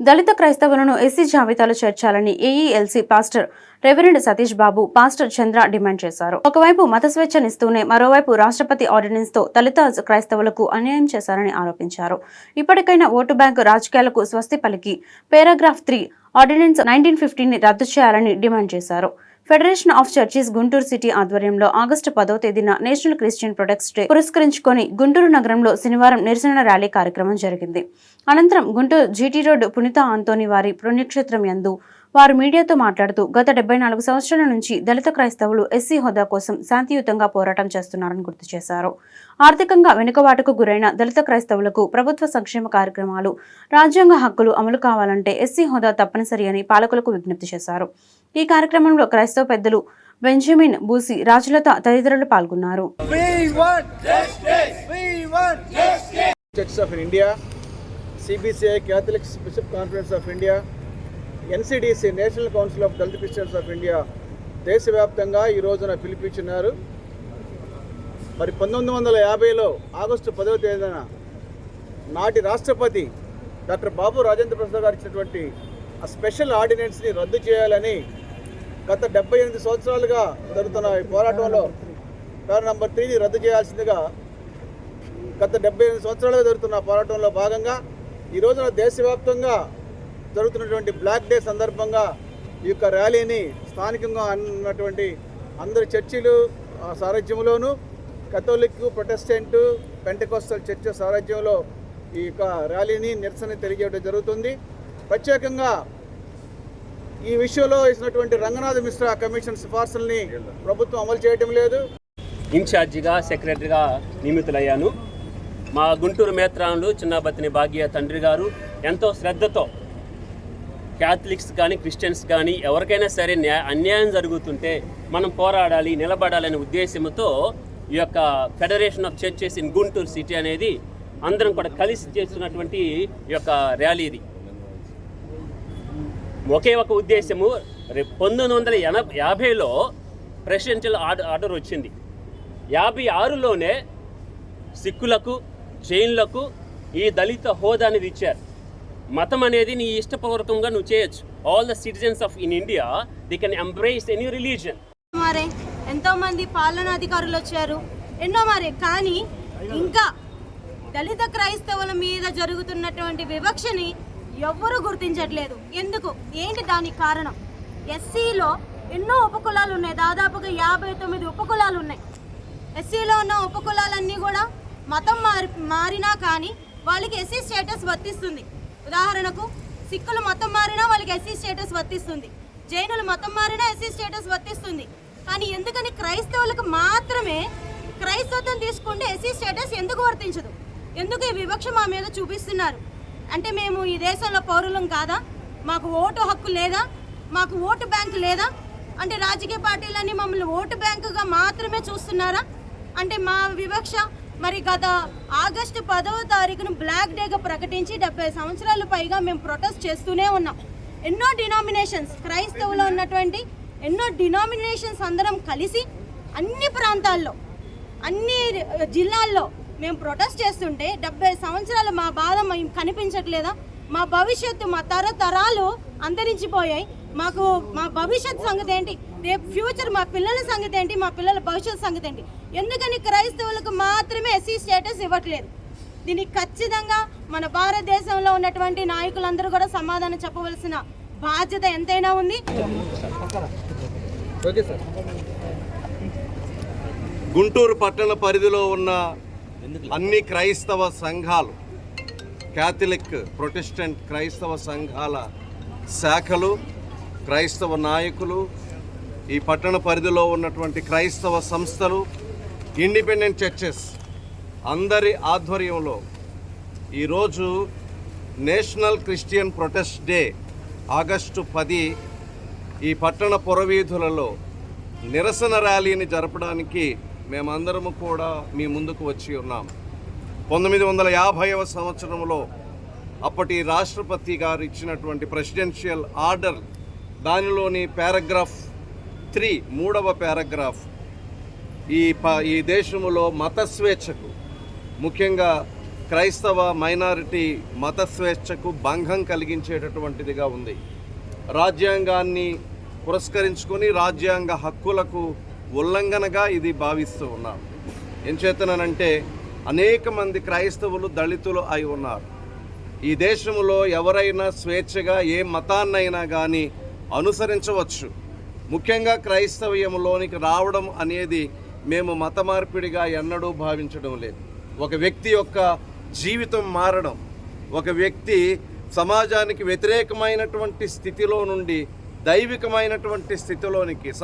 దళిత క్రైస్తవులను ఎస్సీ జాబితాలో చేర్చాలని AELC pastor reverend Satish Babu pastor Chandra demand చేశారు. ఒకవైపు మత స్వేచ్ఛనిస్తూనే మరోవైపు రాష్ట్రపతి ఆర్డినెన్స్తో దళిత క్రైస్తవులకు అన్యాయం చేశారని ఆరోపించారు. ఇప్పటికైనా ఓటు బ్యాంకు రాజకీయాలకు స్వస్తి పలికి పేరాగ్రాఫ్ త్రీ ఆర్డినెన్స్ నైన్టీన్ ఫిఫ్టీని రద్దు చేయాలని డిమాండ్ చేశారు. Federation of churches Guntur city ఆధ్వర్యంలో ఆగస్టు పదో తేదీన నేషనల్ క్రిస్టియన్ ప్రొటెక్ట్స్ డే పురస్కరించుకొని గుంటూరు నగరంలో శనివారం నిరసన ర్యాలీ కార్యక్రమం జరిగింది. అనంతరం గుంటూరు జీటీ రోడ్డు పునీత ఆంతోని వారి పుణ్యక్షేత్రం యందు వారు మీడియాతో మాట్లాడుతూ గత డెబ్బై నాలుగు సంవత్సరాల నుంచి దళిత క్రైస్తవులు ఎస్సీ హోదా కోసం శాంతియుతంగా పోరాటం చేస్తున్నారని గుర్తు చేశారు ఆర్థికంగా వెనుకబాటుకు గురైన దళిత క్రైస్తవులకు ప్రభుత్వ సంక్షేమ కార్యక్రమాలు రాజ్యాంగ హక్కులు అమలు కావాలంటే ఎస్సీ హోదా తప్పనిసరి అని పాలకులకు విజ్ఞప్తి చేశారు ఈ కార్యక్రమంలో క్రైస్తవ పెద్దలు బెంజమిన్ బూసి రాజులత తదితరులు పాల్గొన్నారు We want justice. We want justice. Churches of India, CBCI, Catholic Bishop Conference of India, NCDC national council of Dalit Christians of India దేశవ్యాప్తంగా ఈ రోజున పిలిపించున్నారు మరి పంతొమ్మిది వందల యాభైలో ఆగస్టు పదవ తేదీన నాటి రాష్ట్రపతి డాక్టర్ బాబు రాజేంద్ర ప్రసాద్ గారు ఇచ్చినటువంటి ఆ స్పెషల్ ఆర్డినెన్స్ని రద్దు చేయాలని గత డెబ్బై ఎనిమిది సంవత్సరాలుగా జరుగుతున్న ఈ పోరాటంలో పేరు నంబర్ త్రీని రద్దు చేయాల్సిందిగా గత డెబ్బై ఎనిమిది సంవత్సరాలుగా జరుగుతున్న పోరాటంలో భాగంగా ఈ రోజున దేశవ్యాప్తంగా జరుగుతున్నటువంటి బ్లాక్ డే సందర్భంగా ఈ యొక్క ర్యాలీని స్థానికంగా ఉన్నటువంటి అందరి చర్చిలు ఆ, సారథ్యంలోను కథోలిక్ ప్రొటెస్టెంట్ పెంటకోస్టల్ చర్చ సారథ్యంలో ఈ యొక్క ర్యాలీని నిరసన తెలియజేయడం జరుగుతుంది. ప్రత్యేకంగా ఈ విషయంలో ఇచ్చినటువంటి రంగనాథ మిశ్రా కమిషన్ సిఫార్సుల్ని ప్రభుత్వం అమలు చేయడం లేదు. ఇన్ఛార్జిగా సెక్రటరీగా నియమితులయ్యాను. మా గుంటూరు మేత్రానులు చిన్నబత్తిని భాగ్య తండ్రి గారు ఎంతో శ్రద్ధతో క్యాథలిక్స్ కానీ క్రిస్టియన్స్ కానీ ఎవరికైనా సరే న్యా అన్యాయం జరుగుతుంటే మనం పోరాడాలి నిలబడాలనే ఉద్దేశంతో ఈ యొక్క federation of churches in Guntur city అనేది అందరం కూడా కలిసి చేస్తున్నటువంటి ఈ యొక్క ర్యాలీ ఇది. ఒకే ఒక ఉద్దేశము రేపు పంతొమ్మిది వందల ఎనభై యాభైలో ప్రెసిడెన్షియల్ ఆర్డర్ ఆర్డర్ వచ్చింది. యాభై ఆరులోనే సిక్కులకు జైన్లకు ఈ దళిత హోదా అనేది ఇచ్చారు మతం అనేది నీ ఇష్టపూర్వకంగా నువ్వు చేయొచ్చు. All the citizens of in India the can embrace any religion మరే ఎంతో మంది పాలనాధికారులు వచ్చారు. ఎన్నో మరే కానీ ఇంకా దళిత క్రైస్తవుల మీద జరుగుతున్నటువంటి వివక్షని ఎవ్వరూ గుర్తించట్లేదు. ఎందుకు? ఏంటి దానికి కారణం? ఎస్సీలో ఎన్నో ఉపకులాలు ఉన్నాయి. దాదాపుగా యాభై తొమ్మిది ఉపకులాలు ఉన్నాయి. ఎస్సీలో ఉన్న ఉపకులాలన్నీ కూడా మతం మారి మారినా కానీ వాళ్ళకి ఎస్సీ స్టేటస్ వర్తిస్తుంది. ఉదాహరణకు సిక్కులు మతం మారినా వాళ్ళకి ఎస్సీ స్టేటస్ వర్తిస్తుంది. జైనులు మతం మారినా ఎస్సీ స్టేటస్ వర్తిస్తుంది. కానీ ఎందుకని క్రైస్తవులకు మాత్రమే క్రైస్తవత్వం తీసుకుంటే ఎస్సీ స్టేటస్ ఎందుకు వర్తించదు? ఎందుకు ఈ వివక్ష మా మీద చూపిస్తున్నారు? అంటే మేము ఈ దేశంలో పౌరులం కాదా? మాకు ఓటు హక్కు లేదా? మాకు ఓటు బ్యాంకు లేదా? అంటే రాజకీయ పార్టీలన్నీ మమ్మల్ని ఓటు బ్యాంకుగా మాత్రమే చూస్తున్నారా? అంటే మా వివక్ష మరి గత ఆగస్టు పదవ తారీఖున బ్లాక్ డేగా ప్రకటించి డెబ్బై సంవత్సరాల పైగా మేము ప్రొటెస్ట్ చేస్తూనే ఉన్నాం. ఎన్నో డినామినేషన్స్ క్రైస్తవులో ఉన్నటువంటి ఎన్నో డినామినేషన్స్ అందరం కలిసి అన్ని ప్రాంతాల్లో అన్ని జిల్లాల్లో మేము ప్రొటెస్ట్ చేస్తుంటే డెబ్బై సంవత్సరాలు మా బాధ మేము కనిపించట్లేదా? మా భవిష్యత్తు మా తరతరాలు అంతరించిపోయాయి. మాకు మా భవిష్యత్ సంగతి ఏంటి? రేపు ఫ్యూచర్ మా పిల్లల సంగతి ఏంటి? మా పిల్లల భవిష్యత్ సంగతి ఏంటి? ఎందుకని క్రైస్తవులకు మాత్రమే ఎస్సీ స్టేటస్ ఇవ్వట్లేదు? దీనికి ఖచ్చితంగా మన భారతదేశంలో ఉన్నటువంటి నాయకులందరూ కూడా సమాధానం చెప్పవలసిన బాధ్యత ఎంతైనా ఉంది. Okay sir. గుంటూరు పట్టణ పరిధిలో ఉన్న అన్ని క్రైస్తవ సంఘాలు క్యాథలిక్ ప్రొటెస్టెంట్ క్రైస్తవ సంఘాల శాఖలు క్రైస్తవ నాయకులు ఈ పట్టణ పరిధిలో ఉన్నటువంటి క్రైస్తవ సంస్థలు ఇండిపెండెంట్ చర్చెస్ అందరి ఆధ్వర్యంలో ఈరోజు national Christian protest day August పది ఈ పట్టణ పురవీధులలో నిరసన ర్యాలీని జరపడానికి మేమందరము కూడా మీ ముందుకు వచ్చి ఉన్నాం. పంతొమ్మిది వందల యాభైవ సంవత్సరంలో అప్పటి రాష్ట్రపతి గారు ఇచ్చినటువంటి ప్రెసిడెన్షియల్ ఆర్డర్ దానిలోని పారాగ్రాఫ్ త్రీ మూడవ పారాగ్రాఫ్ ఈ ప ఈ దేశంలో మత స్వేచ్ఛకు ముఖ్యంగా క్రైస్తవ మైనారిటీ మత స్వేచ్ఛకు భంగం కలిగించేటటువంటిదిగా ఉంది. రాజ్యాంగాన్ని పురస్కరించుకొని రాజ్యాంగ హక్కులకు ఉల్లంఘనగా ఇది భావిస్తూ ఉన్నారు ఏం అనేక మంది క్రైస్తవులు దళితులు అయి ఉన్నారు. ఈ దేశంలో ఎవరైనా స్వేచ్ఛగా ఏ మతాన్నైనా కానీ అనుసరించవచ్చు. ముఖ్యంగా క్రైస్తవ్యంలోనికి రావడం అనేది మేము మత మార్పిడిగా ఎన్నడూ భావించడం లేదు. ఒక వ్యక్తి యొక్క జీవితం మారడం ఒక వ్యక్తి సమాజానికి వ్యతిరేకమైనటువంటి స్థితిలో నుండి దైవికమైనటువంటి స్థితిలోనికి